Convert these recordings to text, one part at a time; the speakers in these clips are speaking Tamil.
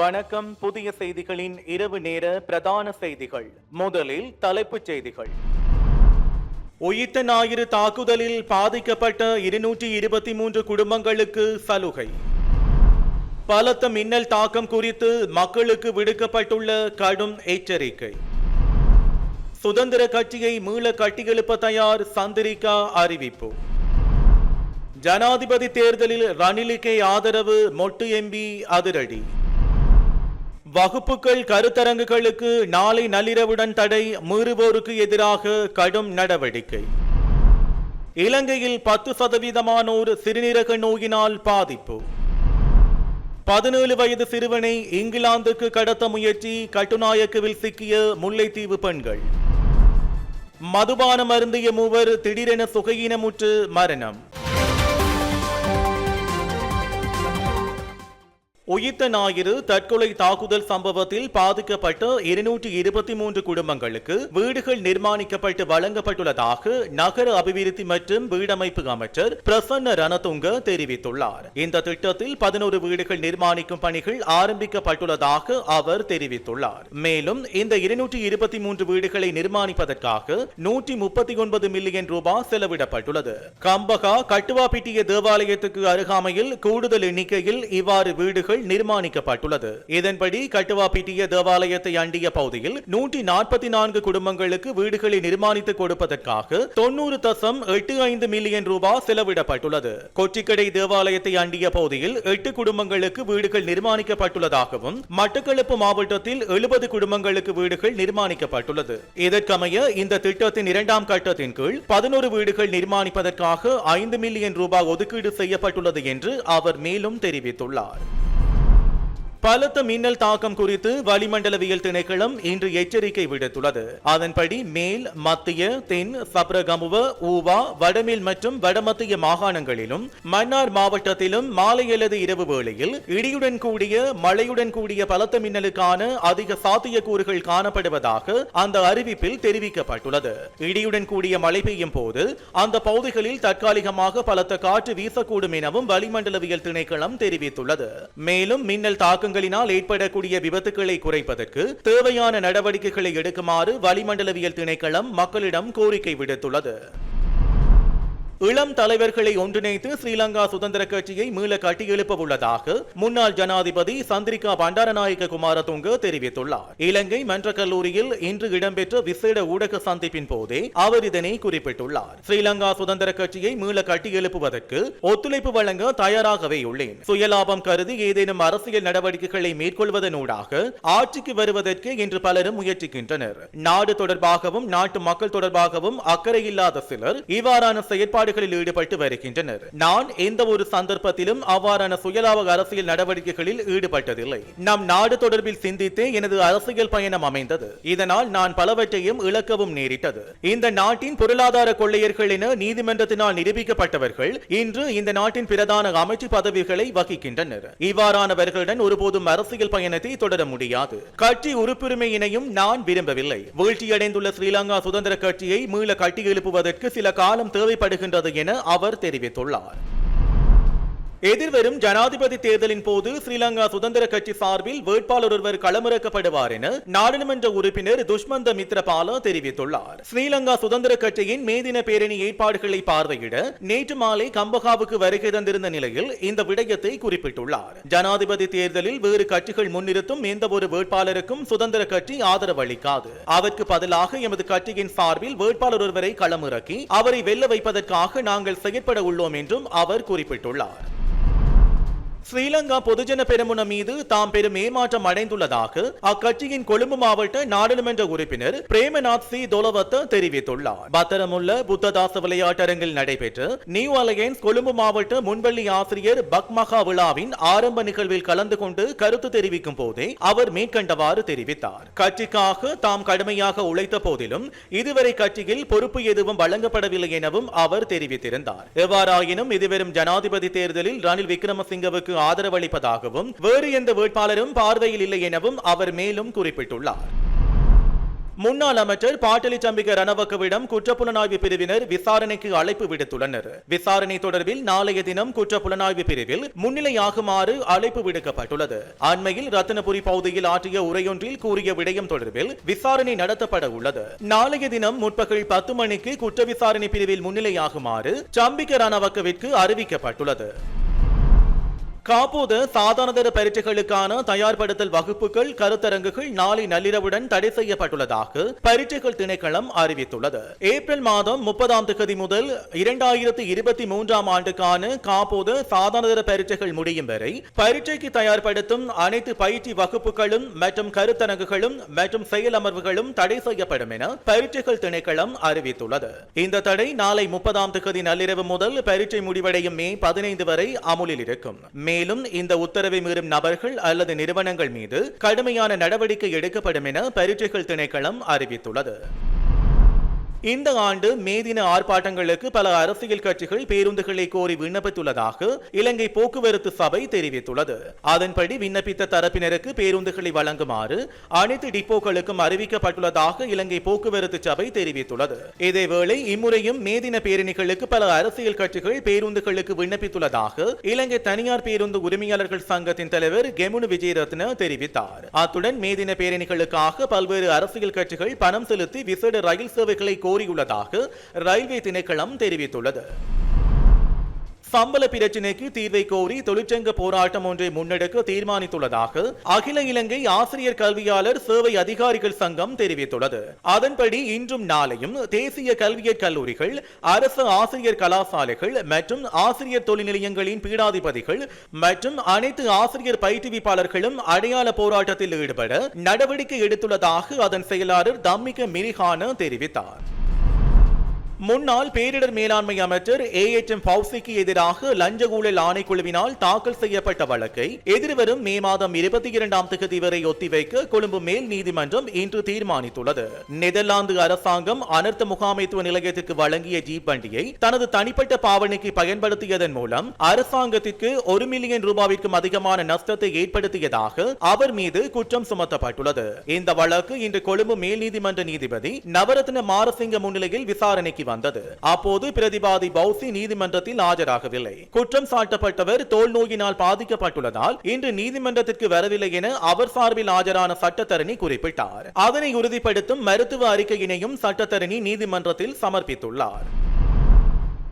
வணக்கம். புதிய செய்திகளின் இரவு நேர பிரதான செய்திகள். முதலில் தலைப்புச் செய்திகள். உயிர்த்த ஞாயிறு தாக்குதலில் பாதிக்கப்பட்ட இருநூற்றி இருபத்தி மூன்று குடும்பங்களுக்கு சலுகை. பலத்த மின்னல் தாக்கம் குறித்து மக்களுக்கு விடுக்கப்பட்டுள்ள கடும் எச்சரிக்கை. சுதந்திர கட்சியை மீள கட்டியெழுப்ப தயார் சந்திரிகா அறிவிப்பு. ஜனாதிபதி தேர்தலில் ரணிலுக்கே ஆதரவு மொட்டு எம்பி அதிரடி. வகுப்புகள் கருத்தரங்குகளுக்கு நாளை நள்ளிரவுடன் தடை மீறுவோருக்கு எதிராக கடும் நடவடிக்கை. இலங்கையில் பத்து சதவீதமானோர் சிறுநீரக நோயினால் பாதிப்பு. பதினேழு வயது சிறுவனை இங்கிலாந்துக்கு கடத்த முயற்சி கட்டுநாயக்குவில் சிக்கிய முல்லைத்தீவு பெண்கள். மதுபான மருந்திய மூவர் திடீரென சுகையினமுற்று மரணம். உயிர்த்த ஞாயிறு தற்கொலை தாக்குதல் சம்பவத்தில் பாதிக்கப்பட்ட இருநூற்றி இருபத்தி மூன்று குடும்பங்களுக்கு வீடுகள் நிர்மாணிக்கப்பட்டு வழங்கப்பட்டுள்ளதாக நகர அபிவிருத்தி மற்றும் வீடமைப்பு அமைச்சர் பிரசன்ன ரணதுங்க தெரிவித்துள்ளார். இந்த திட்டத்தில் பதினோரு வீடுகள் நிர்மாணிக்கும் பணிகள் ஆரம்பிக்கப்பட்டுள்ளதாக அவர் தெரிவித்துள்ளார். மேலும் இந்த இருநூற்றி இருபத்தி மூன்று வீடுகளை நிர்மாணிப்பதற்காக நூற்றி முப்பத்தி ஒன்பது மில்லியன் ரூபாய் செலவிடப்பட்டுள்ளது. கம்பகா கட்டுவாப்பிட்டிய தேவாலயத்துக்கு அருகாமையில் கூடுதல் எண்ணிக்கையில் இவ்வாறு வீடுகள் நிர்மாணிக்கப்பட்டுள்ளது. இதன்படி கட்டுவாப்பிட்டிய தேவாலயத்தை அண்டிய பகுதியில் நூற்றி நாற்பத்தி நான்கு குடும்பங்களுக்கு வீடுகளை நிர்மாணித்து கொடுப்பதற்காக தொண்ணூறு தசம் எட்டு ஐந்து மில்லியன் ரூபாய் செலவிடப்பட்டுள்ளது. கொச்சிக்கடை தேவாலயத்தை அண்டிய பகுதியில் எட்டு குடும்பங்களுக்கு வீடுகள் நிர்மாணிக்கப்பட்டுள்ளதாகவும் மட்டக்களப்பு மாவட்டத்தில் எழுபது குடும்பங்களுக்கு வீடுகள் நிர்மாணிக்கப்பட்டுள்ளது. இதற்கமைய இந்த திட்டத்தின் இரண்டாம் கட்டத்தின் கீழ் பதினோரு வீடுகள் நிர்மாணிப்பதற்காக ஐந்து மில்லியன் ரூபாய் ஒதுக்கீடு செய்யப்பட்டுள்ளது என்று அவர் மேலும் தெரிவித்துள்ளார். பலத்த மின்னல் தாக்கம் குறித்து வளிமண்டலவியல் திணைக்களம் இன்று எச்சரிக்கை விடுத்துள்ளது. அதன்படி மேல் மத்திய தென் சப்ரகமுவ ஊவா வடமேல் மற்றும் வடமத்திய மாகாணங்களிலும் மன்னார் மாவட்டத்திலும் மாலை அல்லது இரவு வேளையில் இடியுடன் கூடிய மழையுடன் கூடிய பலத்த மின்னலுக்கான அதிக சாத்தியக்கூறுகள் காணப்படுவதாக அந்த அறிவிப்பில் தெரிவிக்கப்பட்டுள்ளது. இடியுடன் கூடிய மழை பெய்யும் போது அந்த பகுதிகளில் தற்காலிகமாக பலத்த காற்று வீசக்கூடும் எனவும் வளிமண்டலவியல் திணைக்களம் தெரிவித்துள்ளது. மேலும் மின்னல் தாக்கங்கள் வாகனங்களினால் ஏற்படக்கூடிய விபத்துக்களை குறைப்பதற்கு தேவையான நடவடிக்கைகளை எடுக்குமாறு வளிமண்டலவியல் திணைக்களம் மக்களிடம் கோரிக்கை விடுத்துள்ளது. இளம் தலைவர்களை ஒன்றிணைத்து ஸ்ரீலங்கா சுதந்திர கட்சியை மீள கட்டியெழுப்ப உள்ளதாக முன்னாள் ஜனாதிபதி சந்திரிகா பண்டாரநாயக்க குமாரதுங்க தெரிவித்துள்ளார். இலங்கை மன்ற கல்லூரியில் இன்று இடம்பெற்ற விசேட ஊடக சந்திப்பின் போதே அவர் இதனை குறிப்பிட்டுள்ளார். ஸ்ரீலங்கா சுதந்திர கட்சியை மீள கட்டியெழுப்புவதற்கு ஒத்துழைப்பு வழங்க தயாராகவே உள்ளேன். சுயலாபம் கருதி ஏதேனும் அரசியல் நடவடிக்கைகளை மேற்கொள்வதனூடாக ஆட்சிக்கு வருவதற்கு இன்று பலரும் முயற்சிக்கின்றனர். நாடு தொடர்பாகவும் நாட்டு மக்கள் தொடர்பாகவும் அக்கறையில்லாத சிலர் இவ்வாறான செயற்பாடு செயற்பாடுகளில் ஈடுபட்டு வருகின்றனர். நான் எந்த ஒரு சந்தர்ப்பத்திலும் அவ்வாறான சுயலாப அரசியல் நடவடிக்கைகளில் ஈடுபட்டதில்லை. நம் நாடு தொடர்பில் சிந்தித்தே எனது அரசியல் பயணம் அமைந்தது. இதனால் நான் பலவற்றையும் இழக்கவும் நேரிட்டது. இந்த நாட்டின் பொருளாதார கொள்ளையர்கள் என நீதிமன்றத்தினால் நிரூபிக்கப்பட்டவர்கள் இன்று இந்த நாட்டின் பிரதான அமைச்சு பதவிகளை வகிக்கின்றனர். இவ்வாறானவர்களுடன் ஒருபோதும் அரசியல் பயணத்தை தொடர முடியாது. கட்சி உறுப்புரிமையினையும் நான் விரும்பவில்லை. வீழ்ச்சியடைந்துள்ள ஸ்ரீலங்கா சுதந்திர கட்சியை மீள கட்டியெழுப்புவதற்கு சில காலம் தேவைப்படுகின்ற தேவைப்படுகின்றது என அவர் தெரிவித்துள்ளார். எதிர்வரும் ஜனாதிபதி தேர்தலின் போது ஸ்ரீலங்கா சுதந்திர கட்சி சார்பில் வேட்பாளர் ஒருவர் களமிறக்கப்படுவார் என நாடாளுமன்ற உறுப்பினர் துஷ்மந்த மித்ரபால தெரிவித்துள்ளார். ஸ்ரீலங்கா சுதந்திர கட்சியின் மேதின பேரணி ஏற்பாடுகளை பார்வையிட நேற்று மாலை கம்பகாவுக்கு வருகை தந்திருந்த நிலையில் இந்த விடயத்தை குறிப்பிட்டுள்ளார். ஜனாதிபதி தேர்தலில் வேறு கட்சிகள் முன்னிறுத்தும் எந்த ஒரு வேட்பாளருக்கும் சுதந்திர கட்சி ஆதரவு அளிக்காது. அதற்கு பதிலாக எமது கட்சியின் சார்பில் வேட்பாளர் ஒருவரை களமிறக்கி அவரை வெல்ல வைப்பதற்காக நாங்கள் செயற்பட உள்ளோம் என்றும் அவர் குறிப்பிட்டுள்ளார். ஸ்ரீலங்கா பொதுஜன பெருமுன மீது தாம் பெரும் ஏமாற்றம் அடைந்துள்ளதாக அக்கட்சியின் கொழும்பு மாவட்ட நாடாளுமன்ற உறுப்பினர் பிரேமநாத் சி. தொலவத்த தெரிவித்துள்ளார். பத்திரமுள்ள புத்ததாச விளையாட்டரங்கில் நடைபெற்ற நியூ அலையன்ஸ் கொழும்பு மாவட்ட முன்வள்ளி ஆசிரியர் பக்மகா விழாவின் ஆரம்ப நிகழ்வில் கலந்து கொண்டு கருத்து தெரிவிக்கும் போதே அவர் மேற்கண்டவாறு தெரிவித்தார். கட்சிக்காக தாம் கடுமையாக உழைத்த போதிலும் இதுவரை கட்சியில் பொறுப்பு எதுவும் வழங்கப்படவில்லை எனவும் அவர் தெரிவித்திருந்தார். எவ்வாறாயினும் இதுவரும் ஜனாதிபதி தேர்தலில் ரணில் விக்ரமசிங்கவுக்கு ஆதரவளிப்பதாகவும் வேறு எந்த வேட்பாளரும் பார்வையில் இல்லை எனவும் அவர் மேலும் குறிப்பிட்டுள்ளார். முன்னாள் அமைச்சர் பாட்டலி சம்பிக ரணவக்கவிடம் குற்றப்புலனாய்வு பிரிவினர் விசாரணைக்கு அழைப்பு விடுத்துள்ளனர். விசாரணை தொடர்பில் நாளைய தினம் குற்றப்புலனாய்வு பிரிவில் முன்னிலையாகுமாறு அழைப்பு விடுக்கப்பட்டுள்ளது. அண்மையில் ரத்தினபுரி பகுதியில் ஆற்றிய உரையொன்றில் கூறிய விடயம் தொடர்பில் விசாரணை நடத்தப்பட உள்ளது. நாளைய தினம் முற்பகல் பத்து மணிக்கு குற்ற விசாரணை பிரிவில் முன்னிலையாகுமாறு சம்பிக்க ரணவக்கவிற்கு அறிவிக்கப்பட்டுள்ளது. காப்போது சாதாரணதர பரீட்சைகளுக்கான தயார்படுத்தல் வகுப்புகள் கருத்தரங்குகள் நாளை நள்ளிரவுடன் தடை செய்யப்பட்டுள்ளதாக பரீட்சைகள் திணைக்களம் அறிவித்துள்ளது. ஏப்ரல் மாதம் முப்பதாம் தேதி முதல் இரண்டாயிரத்தி இருபத்தி மூன்றாம் ஆண்டுக்கான காப்போது சாதாரணதர பரீட்சைகள் முடியும் வரை பரீட்சைக்கு தயார்படுத்தும் அனைத்து பயிற்சி வகுப்புகளும் மற்றும் கருத்தரங்குகளும் மற்றும் செயலமர்வுகளும் தடை செய்யப்படும் என பரீட்சைகள் திணைக்களம் அறிவித்துள்ளது. இந்த தடை நாளை முப்பதாம் தேதி நள்ளிரவு முதல் பரீட்சை முடிவடையும் மே பதினைந்து வரை அமுலில் இருக்கும். மே மேலும் இந்த உத்தரவை மீறும் நபர்கள் அல்லது நிறுவனங்கள் மீது கடுமையான நடவடிக்கை எடுக்கப்படும் என பரீட்சைகள் திணைக்களம் அறிவித்துள்ளது. இந்த ஆண்டு மே தின ஆர்ப்பாட்டங்களுக்கு பல அரசியல் கட்சிகள் பேருந்துகளை கோரி விண்ணப்பித்துள்ளதாக இலங்கை போக்குவரத்து சபை தெரிவித்துள்ளது. அதன்படி விண்ணப்பித்த தரப்பினருக்கு பேருந்துகளை வழங்குமாறு அனைத்து டிப்போக்களுக்கும் அறிவிக்கப்பட்டுள்ளதாக இலங்கை போக்குவரத்து சபை தெரிவித்துள்ளது. இதேவேளை இம்முறையும் மே தின பேரணிகளுக்கு பல அரசியல் கட்சிகள் பேருந்துகளுக்கு விண்ணப்பித்துள்ளதாக இலங்கை தனியார் பேருந்து உரிமையாளர்கள் சங்கத்தின் தலைவர் கெமுனு விஜயரத்ன தெரிவித்தார். அத்துடன் மே தின பேரணிகளுக்காக பல்வேறு அரசியல் கட்சிகள் பணம் செலுத்தி விசேட ரயில் சேவைகளை கோரியுள்ளதாக ரயில்வே திணைக்களம் தெரிவித்துள்ளது. சம்பள பிரச்சினைக்கு தீர்வை கோரி தொழிற்சங்க போராட்டம் ஒன்றை முன்னெடுக்க தீர்மானித்துள்ளதாக அகில இலங்கை ஆசிரியர் கல்வியாளர் சேவை அதிகாரிகள் சங்கம் தெரிவித்துள்ளது. அதன்படி இன்றும் நாளையும் தேசிய கல்வியற் கல்லூரிகள் அரசு ஆசிரியர் கலாசாலைகள் மற்றும் ஆசிரியர் தொழில் நிலையங்களின் பீடாதிபதிகள் மற்றும் அனைத்து ஆசிரியர் பயிற்றுவிப்பாளர்களும் அடையாள போராட்டத்தில் ஈடுபட நடவடிக்கை எடுத்துள்ளதாக அதன் செயலாளர் தம்மிக மிரிஹான தெரிவித்தார். முன்னாள் பேரிடர் மேலாண்மை அமைச்சர் ஏ. எச். எம். பவுசிக்கு எதிராக லஞ்ச ஊழல் ஆணைக்குழுவினால் தாக்கல் செய்யப்பட்ட வழக்கை எதிர்வரும் மே மாதம் இருபத்தி இரண்டாம் தேதி வரை ஒத்திவைக்க கொழும்பு மேல் நீதிமன்றம் இன்று தீர்மானித்துள்ளது. நெதர்லாந்து அரசாங்கம் அனர்த்த முகாமைத்துவ நிலையத்திற்கு வழங்கிய ஜீப் வண்டியை தனது தனிப்பட்ட பாவனைக்கு பயன்படுத்தியதன் மூலம் அரசாங்கத்திற்கு ஒரு மில்லியன் ரூபாவிற்கும் அதிகமான நஷ்டத்தை ஏற்படுத்தியதாக அவர் மீது குற்றம் சுமத்தப்பட்டுள்ளது. இந்த வழக்கு இன்று கொழும்பு மேல் நீதிமன்ற நீதிபதி நவரத்ன மாரசிங்க முன்னிலையில் விசாரணைக்கு வந்தது. அப்போது பிரதிவாதி பௌசி நீதிமன்றத்தில் ஆஜராகவில்லை. குற்றம் சாட்டப்பட்டவர் தோல் நோயினால் பாதிக்கப்பட்டுள்ளதால் இன்று நீதிமன்றத்திற்கு வரவில்லை என அவர் சார்பில் ஆஜரான சட்டத்தரணி குறிப்பிட்டார். அதனை உறுதிப்படுத்தும் மருத்துவ அறிக்கையினையும் சட்டத்தரணி நீதிமன்றத்தில் சமர்ப்பித்துள்ளார்.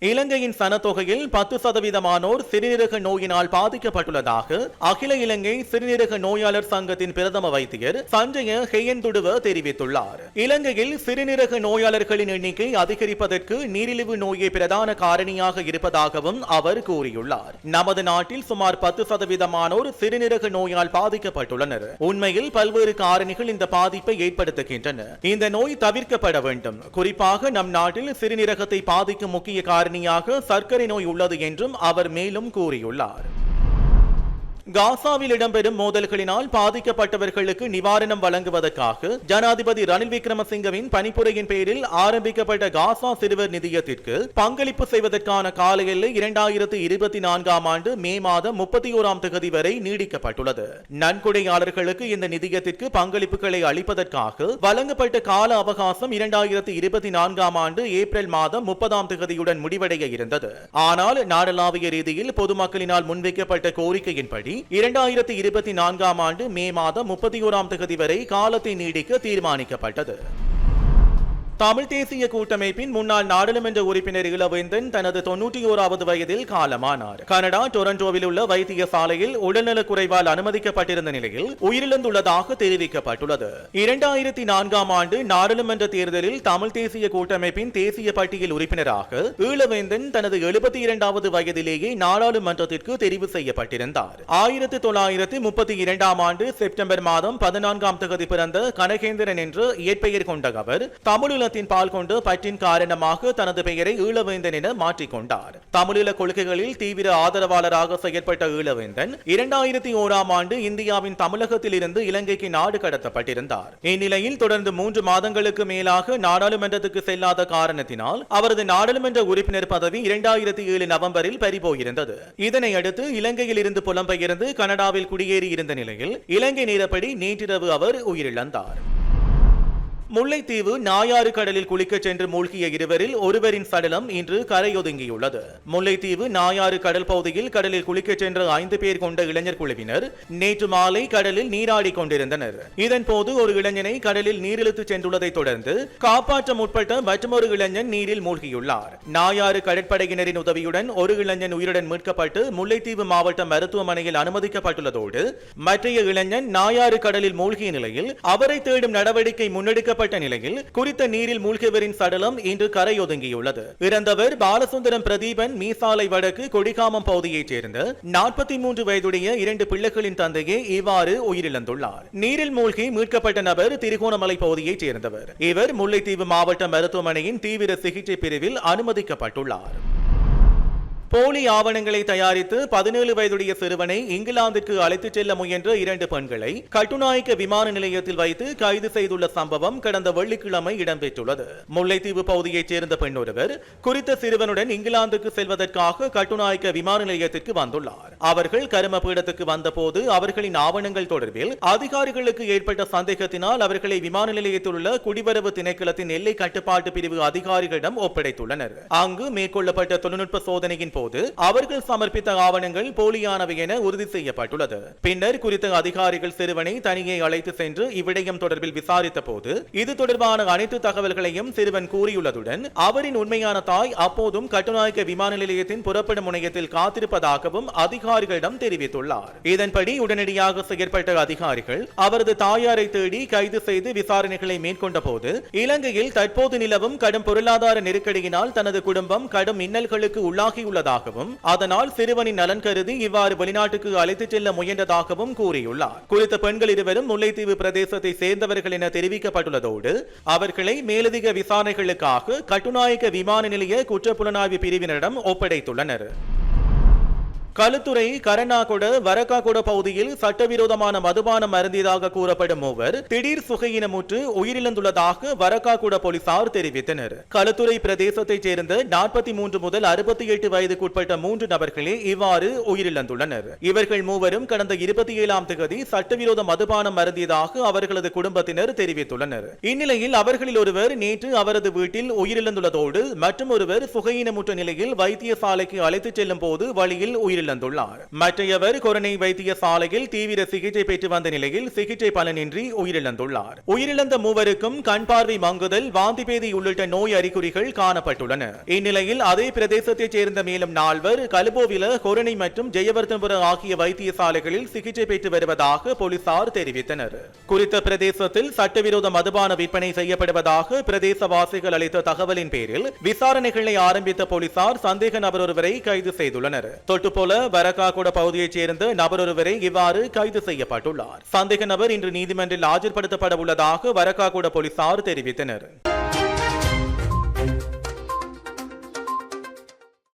இலங்கையின் சனத்தொகையில் பத்து சதவீதமானோர் சிறுநீரக நோயினால் பாதிக்கப்பட்டுள்ளதாக அகில இலங்கை சிறுநீரக நோயாளர் சங்கத்தின் பிரதம வைத்தியர் சஞ்சய ஹெயன்துடுவ தெரிவித்துள்ளார். இலங்கையில் சிறுநீரக நோயாளர்களின் எண்ணிக்கை அதிகரிப்பதற்கு நீரிழிவு நோயே பிரதான காரணியாக இருப்பதாகவும் அவர் கூறியுள்ளார். நமது நாட்டில் சுமார் பத்து சதவீதமானோர் சிறுநீரக நோயால் பாதிக்கப்பட்டுள்ளனர். உண்மையில் பல்வேறு காரணிகள் இந்த பாதிப்பை ஏற்படுத்துகின்றன. இந்த நோய் தவிர்க்கப்பட வேண்டும். குறிப்பாக நம் நாட்டில் சிறுநீரகத்தை பாதிக்கும் முக்கிய காரணம் காரணியாக சர்க்கரை நோய் உள்ளது என்றும் அவர் மேலும் கூறியுள்ளார். காசாவில் இடம்பெறும் மோதல்களினால் பாதிக்கப்பட்டவர்களுக்கு நிவாரணம் வழங்குவதற்காக ஜனாதிபதி ரணில் விக்ரமசிங்கவின் பணிப்புரையின் பேரில் ஆரம்பிக்கப்பட்ட காசா சிறுவர் நிதியத்திற்கு பங்களிப்பு செய்வதற்கான கால எல்லை இரண்டாயிரத்து இருபத்தி நான்காம் ஆண்டு மே மாதம் முப்பத்தி ஓராம் தேதி வரை நீடிக்கப்பட்டுள்ளது. நன்கொடையாளர்களுக்கு இந்த நிதியத்திற்கு பங்களிப்புகளை அளிப்பதற்காக வழங்கப்பட்ட கால அவகாசம் இரண்டாயிரத்து இருபத்தி நான்காம் ஆண்டு ஏப்ரல் மாதம் முப்பதாம் தேதியுடன் முடிவடைய இருந்தது. ஆனால் நாடளாவிய ரீதியில் பொதுமக்களினால் முன்வைக்கப்பட்ட கோரிக்கையின்படி இரண்டாயிரத்தி இருபத்தி நான்காம் ஆண்டு மே மாதம் முப்பத்தி ஓராம் தேதி வரை காலத்தை நீடிக்க தீர்மானிக்கப்பட்டது. தமிழ் தேசிய கூட்டமைப்பின் முன்னாள் நாடாளுமன்ற உறுப்பினர் இளவேந்தன் தனது தொன்னூற்றி ஓராவது வயதில் காலமானார். கனடா டொரண்டோவில் உள்ள வைத்தியசாலையில் உடல்நலக் குறைவால் அனுமதிக்கப்பட்டிருந்த நிலையில் உயிரிழந்துள்ளதாக தெரிவிக்கப்பட்டுள்ளது. இரண்டாயிரத்தி நான்காம் ஆண்டு நாடாளுமன்ற தேர்தலில் தமிழ் தேசிய கூட்டமைப்பின் தேசிய பட்டியல் உறுப்பினராக ஈழவேந்தன் தனது எழுபத்தி இரண்டாவது வயதிலேயே நாடாளுமன்றத்திற்கு தெரிவு செய்யப்பட்டிருந்தார். ஆயிரத்தி தொள்ளாயிரத்தி முப்பத்தி இரண்டாம் ஆண்டு செப்டம்பர் மாதம் பதினான்காம் தகுதி பிறந்த கனகேந்திரன் என்று இயற்பெயர் கொண்ட அவர் தமிழீழ ஈழத்தின் பால் கொண்டு பற்றின் காரணமாக தனது பெயரை ஈழவேந்தன் என மாற்றிக்கொண்டார். தமிழீழ கொள்கைகளில் தீவிர ஆதரவாளராக செயற்பட்ட ஈழவேந்தன் இரண்டாயிரத்தி ஓராம் ஆண்டு இந்தியாவின் தமிழகத்தில் இருந்து இலங்கைக்கு நாடு கடத்தப்பட்டிருந்தார். இந்நிலையில் தொடர்ந்து மூன்று மாதங்களுக்கு மேலாக நாடாளுமன்றத்துக்கு செல்லாத காரணத்தினால் அவரது நாடாளுமன்ற உறுப்பினர் பதவி இரண்டாயிரத்தி ஏழு நவம்பரில் பறிபோயிருந்தது. இதனை அடுத்து இலங்கையில் இருந்து புலம்பெயர்ந்து கனடாவில் குடியேறி இருந்த நிலையில் இலங்கை நேரப்படி நேற்றிரவு அவர் உயிரிழந்தார். முல்லைத்தீவு நாயாறு கடலில் குளிக்கச் சென்று மூழ்கிய இருவரில் ஒருவரின் சடலம் இன்று கரையொதுங்கியுள்ளது. முல்லைத்தீவு நாயாறு கடல் பகுதியில் கடலில் குளிக்கச் சென்ற ஐந்து பேர் கொண்ட இளைஞர் குழுவினர் நேற்று மாலை கடலில் நீராடிக் கொண்டிருந்தனர். இதன்போது ஒரு இளைஞனை கடலில் நீரிழுத்துச் சென்றுள்ளதைத் தொடர்ந்து காப்பாற்ற முற்பட்ட மற்றொரு இளைஞன் நீரில் மூழ்கியுள்ளார். நாயாறு கடற்படையினரின் உதவியுடன் ஒரு இளைஞன் உயிருடன் மீட்கப்பட்டு முல்லைத்தீவு மாவட்ட மருத்துவமனையில் அனுமதிக்கப்பட்டுள்ளதோடு மற்றைய இளைஞன் நாயாறு கடலில் மூழ்கிய நிலையில் அவரை தேடும் நடவடிக்கை முன்னெடுக்க முன்னெடுக்கப்பட்ட நிலையில் குறித்த நீரில் மூழ்கியவரின் சடலம் இன்று கரையொதுங்கியுள்ளது. இறந்தவர் பாலசுந்தரம் பிரதீபன் மீசாலை வடக்கு கொடிகாமம் பகுதியைச் சேர்ந்த நாற்பத்தி மூன்று வயதுடைய இரண்டு பிள்ளைகளின் தந்தையே இவ்வாறு உயிரிழந்துள்ளார். நீரில் மூழ்கி மீட்கப்பட்ட நபர் திருகோணமலை பகுதியைச் சேர்ந்தவர். இவர் முல்லைத்தீவு மாவட்ட மருத்துவமனையின் தீவிர சிகிச்சை பிரிவில் அனுமதிக்கப்பட்டுள்ளார். போலி ஆவணங்களை தயாரித்து பதினேழு வயதுடைய சிறுவனை இங்கிலாந்திற்கு அழைத்துச் செல்ல முயன்ற இரண்டு பெண்களை கட்டுநாயக்க விமான நிலையத்தில் வைத்து கைது செய்துள்ள சம்பவம் கடந்த வெள்ளிக்கிழமை இடம்பெற்றுள்ளது. முல்லைத்தீவு பகுதியைச் சேர்ந்த பெண் ஒருவர் குறித்த சிறுவனுடன் இங்கிலாந்துக்கு செல்வதற்காக கட்டுநாயக்க விமான நிலையத்திற்கு வந்துள்ளார். அவர்கள் கரும பீடத்துக்கு வந்தபோது அவர்களின் ஆவணங்கள் தொடர்பில் அதிகாரிகளுக்கு ஏற்பட்ட சந்தேகத்தினால் அவர்களை விமான நிலையத்தில் உள்ள குடிவரவு திணைக்களத்தின் எல்லை கட்டுப்பாட்டு பிரிவு அதிகாரிகளிடம் ஒப்படைத்துள்ளனர். அங்கு மேற்கொள்ளப்பட்ட தொழில்நுட்ப சோதனையின் போது அவர்கள் சமர்ப்பித்த ஆவணங்கள் போலியானவை என உறுதி செய்யப்பட்டுள்ளது. பின்னர் குறித்த அதிகாரிகள் சிறுவனை தனியே அழைத்து சென்று இவ்விடயம் தொடர்பில் விசாரித்த போது இது தொடர்பான அனைத்து தகவல்களையும் சிறுவன் கூறியுள்ளதுடன் அவரின் உண்மையான தாய் அப்போதும் கட்டுநாயக்க விமான நிலையத்தின் புறப்படும் முனையத்தில் காத்திருப்பதாகவும் அதிகாரிகளிடம் தெரிவித்துள்ளார். இதன்படி உடனடியாக செயற்பட்ட அதிகாரிகள் அவரது தாயாரை தேடி கைது செய்து விசாரணைகளை மேற்கொண்ட போது இலங்கையில் தற்போது நிலவும் கடும் பொருளாதார நெருக்கடியினால் தனது குடும்பம் கடும் இன்னல்களுக்கு உள்ளாகியுள்ளது உள்ளாகியுள்ளதாகவும் அதனால் சிறுவனின் நலன் கருதி இவ்வாறு வெளிநாட்டுக்கு அழைத்துச் செல்ல முயன்றதாகவும் கூறியுள்ளார். குறித்த பெண்கள் இருவரும் முல்லைத்தீவு பிரதேசத்தை சேர்ந்தவர்கள் என தெரிவிக்கப்பட்டுள்ளதோடு அவர்களை மேலதிக விசாரணைகளுக்காக கட்டுநாயக்க விமான நிலைய குற்றப்புலனாய்வு பிரிவினரிடம் ஒப்படைத்துள்ளனர். களுத்துறை கரணாகுட வரக்காகுட பகுதியில் சட்டவிரோதமான மதுபானம் அருந்தியதாக கூறப்படும் மூவர் திடீர் சுகையினமுற்று உயிரிழந்துள்ளதாக வரக்காகுட போலீசார் தெரிவித்தனர். களுத்துறை பிரதேசத்தைச் சேர்ந்த நாற்பத்தி மூன்று முதல் அறுபத்தி எட்டு வயதுக்குட்பட்ட மூன்று நபர்களே இவ்வாறு உயிரிழந்துள்ளனர். இவர்கள் மூவரும் கடந்த இருபத்தி ஏழாம் தேதி சட்டவிரோத மதுபானம் அருந்தியதாக அவர்களது குடும்பத்தினர் தெரிவித்துள்ளனர். இந்நிலையில் அவர்களில் ஒருவர் நேற்று அவரது வீட்டில் உயிரிழந்துள்ளதோடு மற்றும் ஒருவர் சுகையினமுற்ற நிலையில் வைத்தியசாலைக்கு அழைத்துச் செல்லும் போது வழியில் உயிர் உயிரிழந்துள்ளார். மற்றையவர் கொரோனை வைத்தியசாலையில் தீவிர சிகிச்சை பெற்று வந்த நிலையில் சிகிச்சை பலனின்றி உயிரிழந்துள்ளார். உயிரிழந்த மூவருக்கும் கண் பார்வை மங்குதல் வாந்திபேதி உள்ளிட்ட நோய் அறிகுறிகள் காணப்பட்டுள்ளன. இந்நிலையில் அதே பிரதேசத்தைச் சேர்ந்த மேலும் நால்வர் கலுபோவில கொரணை மற்றும் ஜெயவர்தபுர ஆகிய வைத்தியசாலைகளில் சிகிச்சை பெற்று வருவதாக போலீசார் தெரிவித்தனர். குறித்த பிரதேசத்தில் சட்டவிரோத மதுபான விற்பனை செய்யப்படுவதாக பிரதேசவாசிகள் அளித்த தகவலின் பேரில் விசாரணைகளை ஆரம்பித்த போலீசார் சந்தேக நபர் ஒருவரை கைது செய்துள்ளனர். தொட்டுப்போல் வரக்காகுட பகுதியைச் சேர்ந்த நபர் ஒருவரை இவ்வாறு கைது செய்யப்பட்டுள்ளார். சந்தேக நபர் இன்று நீதிமன்றில் ஆஜர்படுத்தப்பட உள்ளதாக வரகாகோட போலீசார் தெரிவித்தனர்.